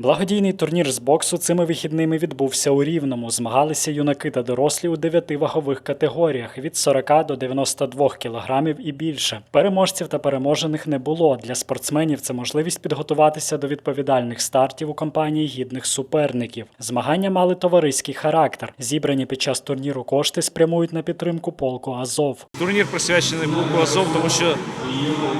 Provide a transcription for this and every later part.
Благодійний турнір з боксу цими вихідними відбувся у Рівному. Змагалися юнаки та дорослі у дев'яти вагових категоріях від 40 до 92 кілограмів і більше. Переможців та переможених не було. Для спортсменів це можливість підготуватися до відповідальних стартів у компанії гідних суперників. Змагання мали товариський характер. Зібрані під час турніру кошти спрямують на підтримку полку Азов. Турнір присвячений полку Азов, тому що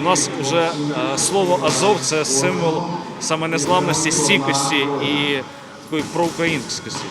у нас вже е, слово Азов це символ саме незламності, стійкості і такої проукраїнськості.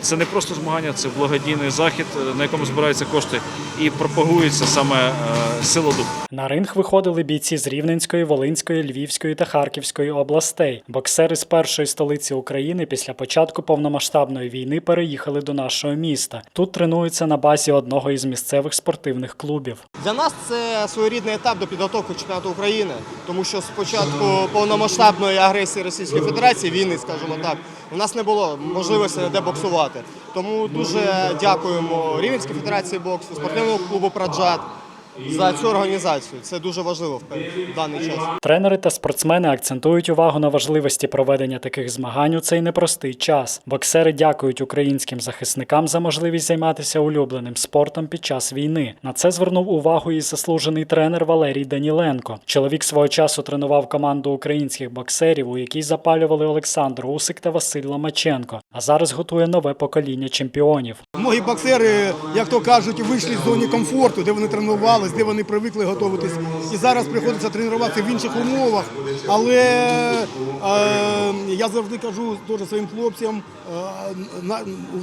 Це не просто змагання, це благодійний захід, на якому збираються кошти і пропагується саме е, сила духу. На ринг виходили бійці з Рівненської, Волинської, Львівської та Харківської областей. Боксери з першої столиці України після початку повномасштабної війни переїхали до нашого міста. Тут тренуються на базі одного із місцевих спортивних клубів. Для нас це своєрідний етап до підготовки чемпіонату України, тому що з початку повномасштабної агресії Російської Федерації, війни, скажімо так, у нас не було можливості де боксувати. Тому дуже дякуємо Рівненській федерації боксу, спортивному клубу Праджат за цю організацію. Це дуже важливо в даний час. Тренери та спортсмени акцентують увагу на важливості проведення таких змагань у цей непростий час. Боксери дякують українським захисникам за можливість займатися улюбленим спортом під час війни. На це звернув увагу і заслужений тренер Валерій Даніленко. Чоловік свого часу тренував команду українських боксерів, у якій запалювали Олександр Усик та Василь Ломаченко. А зараз готує нове покоління чемпіонів. Многі боксери, як то кажуть, вийшли з зони комфорту, де вони тренувались, де вони привикли готуватись. І зараз приходиться тренуватися в інших умовах. Але е, я завжди кажу теж своїм хлопцям, е,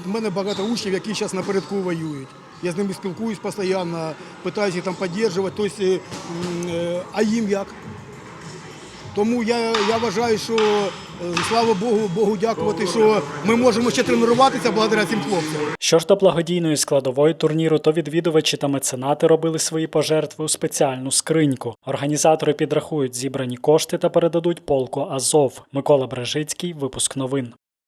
у мене багато учнів, які зараз напередку воюють. Я з ними спілкуюсь постійно, питаюся їх там підтримувати. Тобто, е, а їм як? Тому я, я вважаю, що слава Богу, Богу дякувати, що ми можемо ще тренуватися благодаря цим хлопцям. Що ж до благодійної складової турніру, то відвідувачі та меценати робили свої пожертви у спеціальну скриньку. Організатори підрахують зібрані кошти та передадуть полку Азов. Микола Брежицький, випуск новин.